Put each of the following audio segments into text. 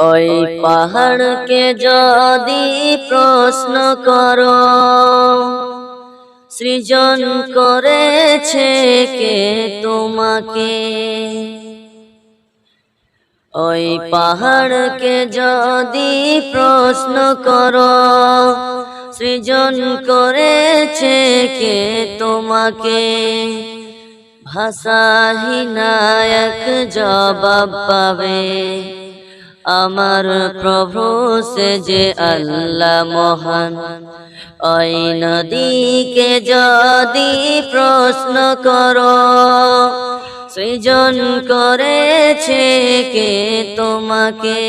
ওই পাহাড়কে যদি প্রশ্ন করো সৃজন করেছে কে তোমাকে? ওই পাহাড়কে যদি প্রশ্ন করো সৃজন করেছে কে তোমাকে? ভাষাহীনায়ক জবাব পাবে। আমার প্রভু সে যে আল্লাহ মহান। ওই নদীকে যদি প্রশ্ন করো, সৃজন করেছে কে তোমাকে?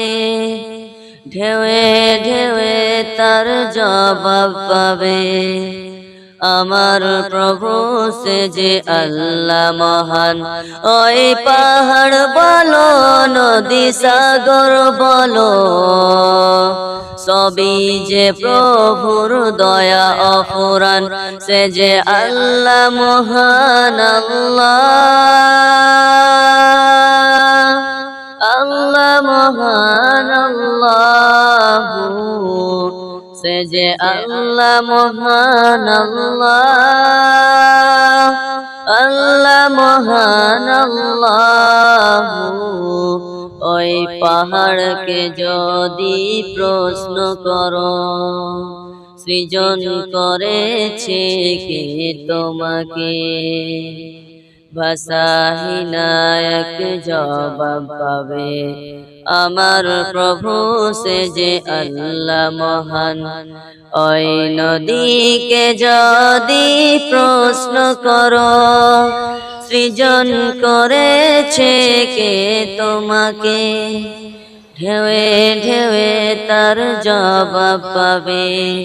ঢেউয়ে ঢেউয়ে তার জবাব পাবে। আমার প্রভু সে যে আল্লাহ মহান। ওই পাহাড় বলো, নদী সাগর বলো, সবই যে প্রভুর দয়া অফুরান সে যে আল্লাহ মহান আল্লাহ। আল্লাহ মহান আল্লাহ। সে যে আল্লাহ মহান আল্লাহ আল্লাহ। মহান আল্লাহ। ওই পাহাড়কে যদি প্রশ্ন করো সৃজন করেছে কে তোমাকে? ভাষাহীনায়ক জবাব পাবে। আমার প্রভু সে যে আল্লাহ মহান। ওই নদীকে যদি প্রশ্ন করো, সৃজন করেছে কে তোমাকে? ঢেউয়ে ঢেউয়ে তার জবাব পাবে।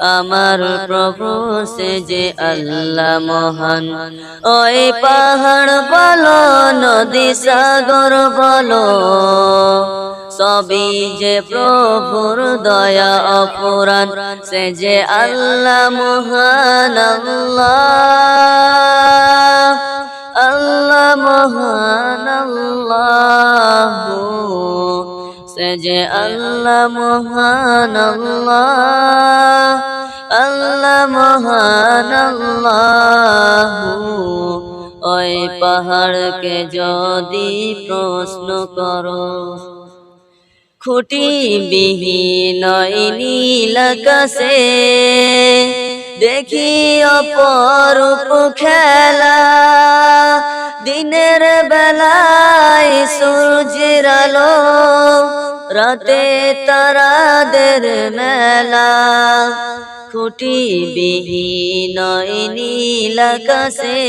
আমার প্রভু, সে যে আল্লাহ মহান। ওই পাহাড় বলো, নদী সাগর বলো, সবই যে প্রভুর দয়া অপুরাণ সে যে আল্লাহ মহান আল্লাহ। আল্লাহ মহান আল্লাহ। সে যে আল্লাহ মহান আল্লাহ আল্লাহ মহান আল্লাহ। ওই পাহাড়কে যদি প্রশ্ন করো খুঁটি বিহীন নীলাকাশে দেখি অপরূপ খেলা দিনের বেলায় সূর্যের আলো রাতে তারাদের মেলা। খুঁটি বিহীন নীলাকাশে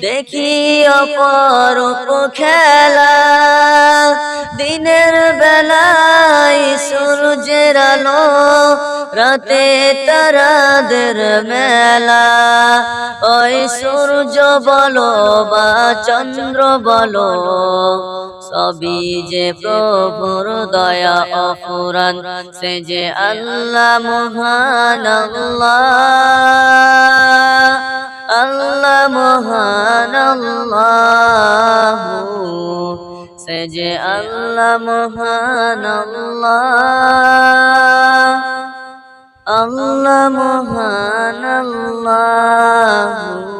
দেখি অপরূপ খেলা। দিনের বেলায় সূর্যের আলো, রাতে তারাদের মেলা। ওই সূর্য বলো বা চন্দ্র বলো, সবই যে প্রভুর দয়া অফুরান সে যে আল্লাহ মহান আল্লাহ। আল্লাহ মহান সে যে আল্লাহ মহান আল্লাহ মহান আল্লাহ।